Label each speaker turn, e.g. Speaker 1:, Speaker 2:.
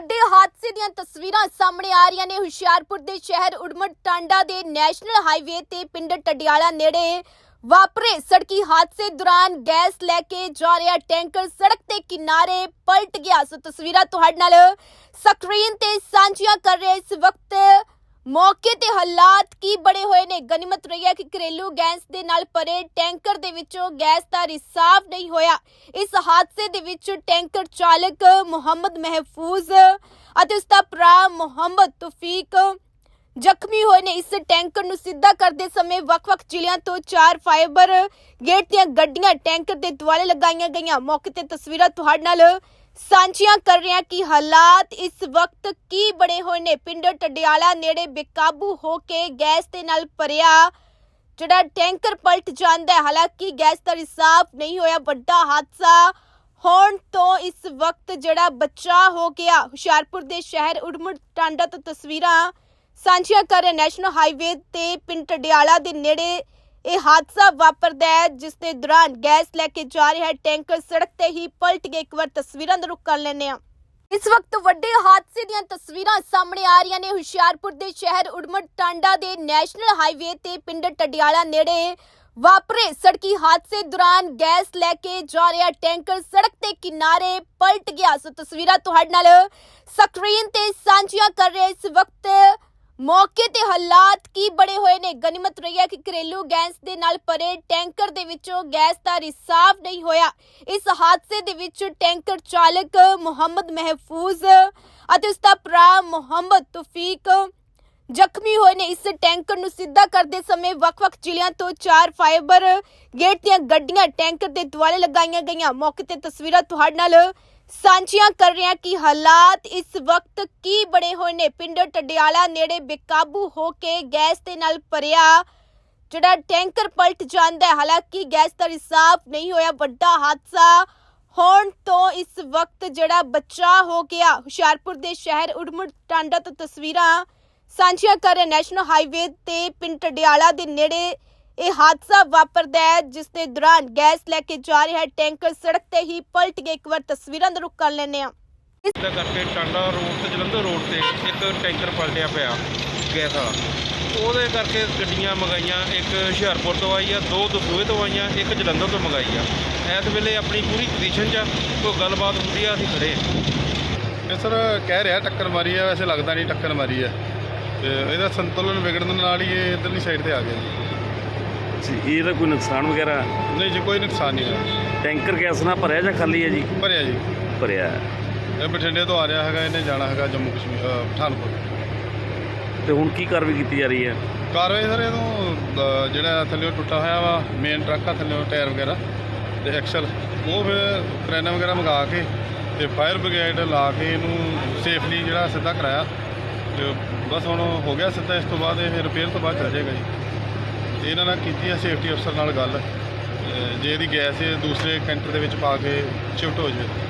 Speaker 1: ਵੱਡੇ ਹਾਦਸੇ ਦੀਆਂ ਤਸਵੀਰਾਂ ਸਾਹਮਣੇ ਆ ਰਹੀਆਂ ਨੇ। ਹੁਸ਼ਿਆਰਪੁਰ ਦੇ ਸ਼ਹਿਰ ਉੜਮਟ ਟਾਂਡਾ ਦੇ ਨੈਸ਼ਨਲ ਹਾਈਵੇ ਤੇ ਪਿੰਡ ਟਡਿਆਲਾ ਨੇੜੇ ਵਾਪਰੇ ਸੜਕੀ ਹਾਦਸੇ ਦੌਰਾਨ ਗੈਸ ਲੈ ਕੇ ਜਾ ਰਿਹਾ ਟੈਂਕਰ ਸੜਕ ਦੇ ਕਿਨਾਰੇ ਪਲਟ ਗਿਆ। ਸੋ ਤਸਵੀਰਾਂ ਤੁਹਾਡੇ ਨਾਲ ਸਕਰੀਨ ਤੇ ਸਾਂਝੀਆਂ ਕਰ ਰਹੇ ਇਸ ਵਕਤ ਮੌਕੇ ਤੇ ਹਾਲਾਤ ਕੀ ਬੜੇ ਹੋਏ ਨੇ? ਗਨੀਮਤ ਰਹੀ ਹੈ ਕਿ ਘਰੇਲੂ ਗੈਸ ਦੇ ਨਾਲ ਭਰੇ ਟੈਂਕਰ ਦੇ ਵਿੱਚੋਂ ਗੈਸ ਦਾ ਰਿਸਾਵ ਨਹੀਂ ਹੋਇਆ। ਇਸ ਹਾਦਸੇ ਦੇ ਵਿੱਚ ਟੈਂਕਰ ਚਾਲਕ ਮੁਹੰਮਦ ਮਹਿਫੂਜ਼ ਅਤੇ ਉਸ ਦਾ ਭਰਾ ਮੁਹੰਮਦ ਤੌਫੀਕ ਜ਼ਖਮੀ ਹੋਏ ਨੇ। ਇਸ ਟੈਂਕਰ ਨੂੰ ਸਿੱਧਾ ਕਰਦੇ ਸਮੇਂ ਵੱਖ-ਵੱਖ ਜ਼ਿਲ੍ਹਿਆਂ ਤੋਂ ਚਾਰ ਫਾਈਬਰ ਗੇਟ ਦੀਆਂ ਗੱਡੀਆਂ ਟੈਂਕਰ ਦੇ ਦੁਆਲੇ ਲਗਾਈਆਂ ਗਈਆਂ। ਮੌਕੇ ਤੇ ਤਸਵੀਰਾਂ ਤੁਹਾਡੇ ਨਾਲ ਸਾਂਝੀਆਂ ਕਰ ਰਿਹਾ ਹਾਂ ਕਿ ਹਾਲਾਤ ਇਸ ਵਕਤ ਕੀ ਬਣੇ ਹੋਏ ਨੇ। ਪਿੰਡ ਟਡਿਆਲਾ ਨੇੜੇ ਬੇਕਾਬੂ ਹੋ ਕੇ ਗੈਸ ਦੇ ਨਾਲ ਭਰਿਆ ਜਿਹੜਾ ਟੈਂਕਰ ਪਲਟ ਜਾਂਦਾ ਹੈ, ਹਾਲਾਂਕਿ ਗੈਸ ਦਾ ਰਿਸਾਵ ਨਹੀਂ ਹੋਇਆ, ਵੱਡਾ ਹਾਦਸਾ ਹੋਣ ਤੋਂ ਇਸ ਵਕਤ ਜਿਹੜਾ ਬਚਾ ਹੋ ਗਿਆ, ਹੁਸ਼ਿਆਰਪੁਰ ਦੇ ਸ਼ਹਿਰ ਉੜਮੁੜ ਟਾਂਡਾ ਤੋਂ ਤਸਵੀਰਾਂ ਸਾਂਝੀਆਂ ਕਰ ਰਹੇ ਨੈਸ਼ਨਲ ਹਾਈਵੇ ਤੇ ਪਿੰਡ ਟਡਿਆਲਾ ਦੇ ਨੇੜੇ ਇਹ ਹਾਦਸਾ ਵਾਪਰਦਾ ਹੈ, ਜਿਸ ਦੇ ਦੌਰਾਨ ਗੈਸ ਲੈ ਕੇ ਜਾ ਰਿਹਾ ਟੈਂਕਰ ਸੜਕ ਤੇ ਹੀ ਪਲਟ ਕੇ ਇੱਕ ਵਾਰ ਤਸਵੀਰਾਂ ਦਾ ਰੁਖ ਕਰ ਲੈਂਦੇ ਆ ਇਸ ਵਕਤ ਵੱਡੇ ਹਾਦਸੇ ਦੀਆਂ ਤਸਵੀਰਾਂ ਸਾਹਮਣੇ ਆ ਰਹੀਆਂ ਨੇ। ਹੁਸ਼ਿਆਰਪੁਰ ਦੇ ਸ਼ਹਿਰ ਉੜਮਟ ਟਾਂਡਾ ਦੇ ਨੈਸ਼ਨਲ ਹਾਈਵੇ ਤੇ ਪਿੰਡ ਟਡਿਆਲਾ ਨੇੜੇ ਵਾਪਰੇ ਸੜਕੀ ਹਾਦਸੇ ਦੌਰਾਨ ਗੈਸ ਲੈ ਕੇ ਜਾ ਰਿਹਾ ਟੈਂਕਰ। ਸੜਕ ਦੇ ਕਿਨਾਰੇ ਪਲਟ ਗਿਆ। ਸੋ ਤਸਵੀਰਾਂ ਤੁਹਾਡੇ ਨਾਲ ਸਕਰੀਨ ਤੇ ਸਾਂਝੀਆਂ ਕਰ ਰਹੇ ਇਸ ਵਕਤ ਮੌਕੇ ਤੇ ਹਾਲਾਤ ਕੀ ਬੜੇ ਹੋਏ ਨੇ? ਗਨੀਮਤ ਰਹੀ ਹੈ ਕਿ ਘਰੇਲੂ ਗੈਸ ਦੇ ਨਾਲ ਭਰੇ ਟੈਂਕਰ ਦੇ ਵਿੱਚੋਂ ਗੈਸ ਦਾ ਰਿਸਾਵ ਨਹੀਂ ਹੋਇਆ। ਇਸ ਹਾਦਸੇ ਦੇ ਵਿੱਚ ਟੈਂਕਰ ਚਾਲਕ ਮੁਹੰਮਦ ਮਹਿਫੂਜ਼ ਅਤੇ ਉਸ ਦਾ ਭਰਾ ਮੁਹੰਮਦ ਤੌਫੀਕ ਜ਼ਖਮੀ ਹੋਏ ਨੇ। ਇਸ ਟੈਂਕਰ ਨੂੰ ਸਿੱਧਾ ਕਰਦੇ ਸਮੇਂ ਵੱਖ-ਵੱਖ ਜ਼ਿਲ੍ਹਿਆਂ ਤੋਂ ਚਾਰ ਫਾਈਬਰ ਗੇਟ ਦੀਆਂ ਗੱਡੀਆਂ ਟੈਂਕਰ ਦੇ ਦੁਆਲੇ ਲਗਾਈਆਂ ਗਈਆਂ। ਮੌਕੇ ਤੇ ਤਸਵੀਰਾਂ ਤੁਹਾਡੇ ਨਾਲ ਸਾਂਝੀਆਂ ਕਰ ਰਹੇ ਹਾਂ ਕਿ ਹਾਲਾਤ ਇਸ ਵਕਤ ਕੀ ਬਣੇ ਹੋਏ ਨੇ। ਪਿੰਡ ਟਡਿਆਲਾ ਨੇੜੇ ਬੇਕਾਬੂ ਹੋ ਕੇ ਗੈਸ ਦੇ ਨਾਲ ਭਰਿਆ ਜਿਹੜਾ ਟੈਂਕਰ ਪਲਟ ਜਾਂਦਾ ਹੈ। ਹਾਲਾਂਕਿ ਗੈਸ ਦਾ ਰਿਸਾਵ ਨਹੀਂ ਹੋਇਆ, ਵੱਡਾ ਹਾਦਸਾ ਹੋਣ ਤੋਂ ਇਸ ਵਕਤ ਜਿਹੜਾ ਬਚਾ ਹੋ ਗਿਆ। ਹੁਸ਼ਿਆਰਪੁਰ ਦੇ ਸ਼ਹਿਰ ਉੜਮੁੜ ਟਾਂਡਾ ਤੋਂ ਤਸਵੀਰਾਂ ਸਾਂਝੀਆਂ ਕਰ ਰਹੇ ਨੈਸ਼ਨਲ ਹਾਈਵੇ ਤੇ ਪਿੰਡ ਟਡਿਆਲਾ ਦੇ ਨੇੜੇ ਇਹ ਹਾਦਸਾ ਵਾਪਰਦਾ ਹੈ ਜਿਸ ਦੇ ਦੌਰਾਨ ਗੈਸ ਲੈ ਕੇ ਜਾ ਰਿਹਾ ਟੈਂਕਰ ਸੜਕ ਤੇ ਹੀ ਪਲਟ ਗਿਆ ਇੱਕ ਵਾਰ ਤਸਵੀਰਾਂ ਦਾ ਰੁਖ ਕਰ ਲੈਂਦੇ ਹਾਂ।
Speaker 2: ਇਦਾਂ ਕਰਕੇ ਟਾਂਡਾ ਰੋਡ ਤੇ ਜਲੰਧਰ ਰੋਡ ਤੇ ਇੱਕ ਟੈਂਕਰ ਪਲਟਿਆ ਪਿਆ ਗੈਸ ਵਾਲਾ। ਉਹਦੇ ਕਰਕੇ ਗੱਡੀਆਂ ਮੰਗਾਈਆਂ ਇੱਕ ਹੁਸ਼ਿਆਰਪੁਰ ਤੋਂ ਆਈ ਆ ਦੋ ਦਸੂਹੇ ਤੋਂ ਆਈਆਂ ਇੱਕ ਜਲੰਧਰ ਤੋਂ ਮੰਗਾਈ ਆ। ਇਸ ਵੇਲੇ ਆਪਣੀ ਪੂਰੀ ਪੋਜੀਸ਼ਨ 'ਚ ਆ, ਕੋਈ ਗੱਲਬਾਤ ਹੁੰਦੀ ਆ ਅਸੀਂ ਖੜੇ ਆ।
Speaker 3: ਇਹ ਸਰ ਕਹਿ ਰਿਹਾ ਟੱਕਰ ਮਾਰੀ ਹੈ ਵੈਸੇ ਲੱਗਦਾ ਨਹੀਂ ਟੱਕਰ ਮਾਰੀ ਹੈ ਤੇ ਇਹਦਾ ਸੰਤੁਲਨ ਵਿਗੜਨ ਨਾਲ ਹੀ ਇਹ ਇਧਰਲੀ ਸਾਈਡ ਤੇ ਆ ਗਿਆ।
Speaker 4: ਜੀ, ਇਹਦਾ ਕੋਈ ਨੁਕਸਾਨ ਵਗੈਰਾ?
Speaker 3: ਨਹੀਂ ਜੀ ਕੋਈ ਨੁਕਸਾਨ ਨਹੀਂ ਹੋਇਆ।
Speaker 4: ਟੈਂਕਰ ਗੈਸ ਨਾਲ ਭਰਿਆ ਜਾਂ ਖਾਲੀ ਹੈ ਜੀ?
Speaker 3: ਭਰਿਆ ਜੀ।
Speaker 4: ਭਰਿਆ। ਹੈ।
Speaker 3: ਇਹ ਬਠਿੰਡੇ ਤੋਂ ਆ ਰਿਹਾ ਹੈਗਾ ਇਹਨੇ ਜਾਣਾ ਹੈਗਾ ਜੰਮੂ ਕਸ਼ਮੀਰ ਅ, ਪਠਾਨਕੋਟ।
Speaker 4: ਤੇ ਹੁਣ ਕੀ ਕਾਰਵਾਈ ਕੀਤੀ ਜਾ ਰਹੀ ਹੈ?
Speaker 3: ਕਾਰਵਾਈ ਸਰ ਇਹਨੂੰ ਅ, ਜਿਹੜਾ ਥੱਲੇੋਂ ਟੁੱਟਾ ਹੋਇਆ ਵਾ ਮੇਨ ਟਰੱਕ ਆ ਥੱਲੇੋਂ ਟਾਇਰ ਵਗੈਰਾ ਤੇ ਐਕਸਲ ਉਹ ਫਿਰ ਕਰੈਨਾ ਵਗੈਰਾ ਮੰਗਾ ਕੇ ਤੇ ਫਾਇਰ ਬ੍ਰਿਗੇਡ ਲਾ ਕੇ ਇਹਨੂੰ ਸੇਫਲੀ ਜਿਹੜਾ ਸਿੱਧਾ ਕਰਾਇਆ। ਤੇ ਬਸ ਹੁਣ ਹੋ ਗਿਆ ਸਿੱਧਾ ਇਸ ਤੋਂ ਬਾਅਦ ਇਹ ਰਿਪੇਅਰ ਤੋਂ ਬਾਅਦ ਚੱਲ ਜਾਏਗਾ ਜੀ। ਇਹਨਾਂ ਨਾਲ ਕੀਤੀ ਹੈ ਸੇਫਟੀ ਅਫਸਰ ਨਾਲ ਗੱਲ। ਜੇ ਇਹਦੀ ਗੈਸ ਇਹ ਦੂਸਰੇ ਕੈਂਟਰ ਦੇ ਵਿੱਚ ਪਾ ਕੇ ਸ਼ਿਫਟ ਹੋ ਜਾਵੇ।